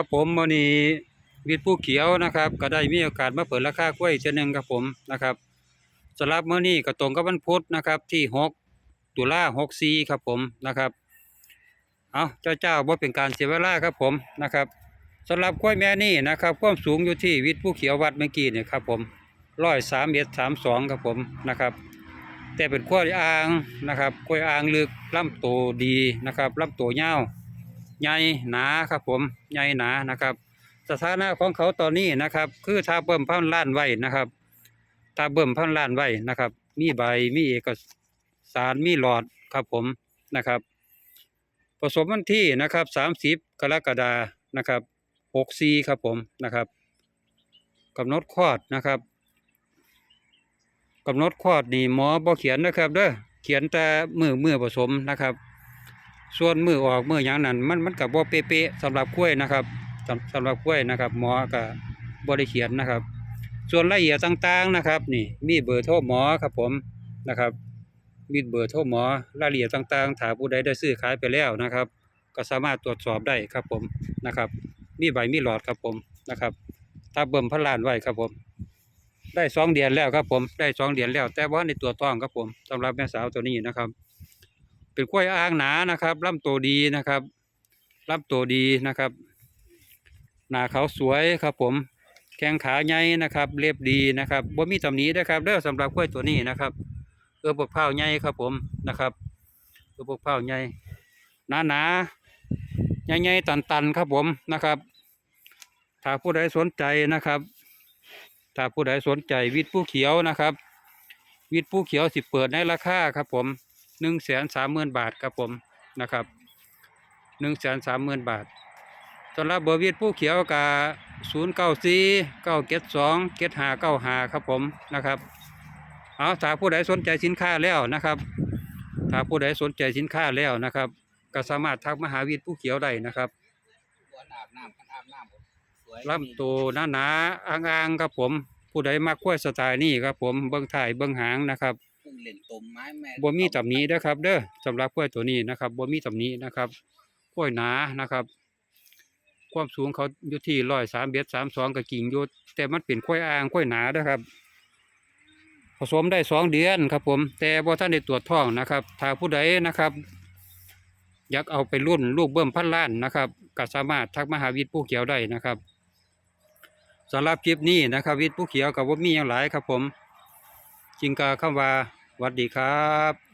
ครับผมมื้อนี้วิทย์ผู้เขียวนะครับ ก็ได้มีโอกาสมาเปิดราคากล้วยเช่นหนึงครับผมนะครับสำหรับเมื้อนี้ก็ตรงกับวันพุธนะครับที่6ตุลา64ครับผมนะครับเอาเจ้าเจ้าบ่เป็นการเสียเวลาครับผมนะครับสำหรับกล้วยแม่นี่นะครับความสูงอยู่ที่วิทย์ผู้เขียววัดเมื่อกี้เนี่ยครับผม103เมตร32ครับผมนะครับ แต่เป็นกล้วยอ่างนะครับกล้วยอ่างลึกลำโตดีนะครับลำโตวยาว ใหญ่หนาครับผมใหญ่หนานะครับ สถานะของเขาตอนนี้นะครับ คือถ้าเบิ่มพันล้านไว้นะครับถ้าเบิ่มพันล้านไว้นะครับ มีใบมีเอกสารมีหลอดครับผมนะครับผสมวันที่นะครับสามสิบกรกฎานะครับหกสี่ครับผมนะครับกำหนดคลอดนะครับกำหนดคลอดนี่หมอบ่เขียนนะครับเด้อเขียนแต่มือมือผสมนะครับ ส่วนมือออกมืออย่างนั้น มันมันกับบ่เป๊ะๆสำหรับกล้วยนะครับสำหรับกล้วยนะครับ หมอก็บ่ได้เขียนนะครับ ส่วนรายละเอียดต่างๆนะครับ นี่มีเบอร์โทรหมอครับผมนะครับ มีเบอร์โทรหมอรายละเอียดต่างๆถ้าผู้ใดได้ซื้อขายไปแล้วนะครับ ก็สามารถตรวจสอบได้ครับผมนะครับ มีใบมีหลอดครับผมนะครับถ้าเบิ่มพันล้านไว้ครับผม ได้สองเดือนแล้วครับผม ได้สองเดือนแล้ว แต่ว่าในตัวต้องครับผมสำหรับแม่สาวตัวนี้นะครับ เป็นกล้วยอ่างหนานะครับลำตัวดีนะครับลำตัวดีนะครับ หนาเขาสวยครับผมแข้งขาใหญ่นะครับเรียบดีนะครับบ่มีตำหนินะครับเด้อสำหรับกล้วยตัวนี้นะครับเออปกเผาใหญ่ครับผมนะครับเออปกเผาใหญ่หนาหนาใหญ่ใหญ่ตันตันๆครับผมนะครับถ้าผู้ใดสนใจนะครับถ้าผู้ใดสนใจวิทย์ผู้เขียวนะครับ วิทย์ผู้เขียวสิเปิดในราคาครับผม หนึ่งแสนสามหมื่นบาทครับผมนะครับหนึ่งแสนสามหมื่นบาทสำหรับเบอร์วิทผู้เขียวกับศูนย์เก้าสี่เก้าเจ็ดสองเจ็ดห้าเก้าห้าครับผมนะครับเอาถ้าผู้ใดสนใจสินค้าแล้วนะครับถ้าผู้ใดสนใจสินค้าแล้วนะครับ ก็สามารถทักมหาวิทย์ผู้เขียวได้นะครับสวนอาบน้ำกันอาบน้ำผมสวยลำตัวหนาหนาอ่างๆครับผม ผู้ใดมักกล้วยสไตล์นี้ครับผมเบิ้งถ่ายเบิ้งหางนะครับ ล่นตมไม้แม่บ่มีตำหนิเด้อครับ เด้อสำหรับกล้วยตัวนี้นะครับบ่มีตำหนินะครับกล้วยหนานะครับ ความสูงเขาอยู่ที่ร้อยสามเบสสามสองกับกิ่งอยู่แต่มันเป็นกล้วยอ่างกล้วยหนาเด้อครับ ผสมได้สองเดือนครับ ผม แต่บ่ท่านได้ตรวจท้องนะครับ ถ้าผู้ใดนะครับ อยากเอาไปรุ่นลูกเบิ่มพันล้านนะครับก็สามารถทักมาหาวิทย์ผู้เขียวได้นะครับสำหรับคลิปนี้นะครับ วิทย์ผู้เขียวกับว่ามีอย่างหลายครับผมจิงกาคำว่า วัดดีครับ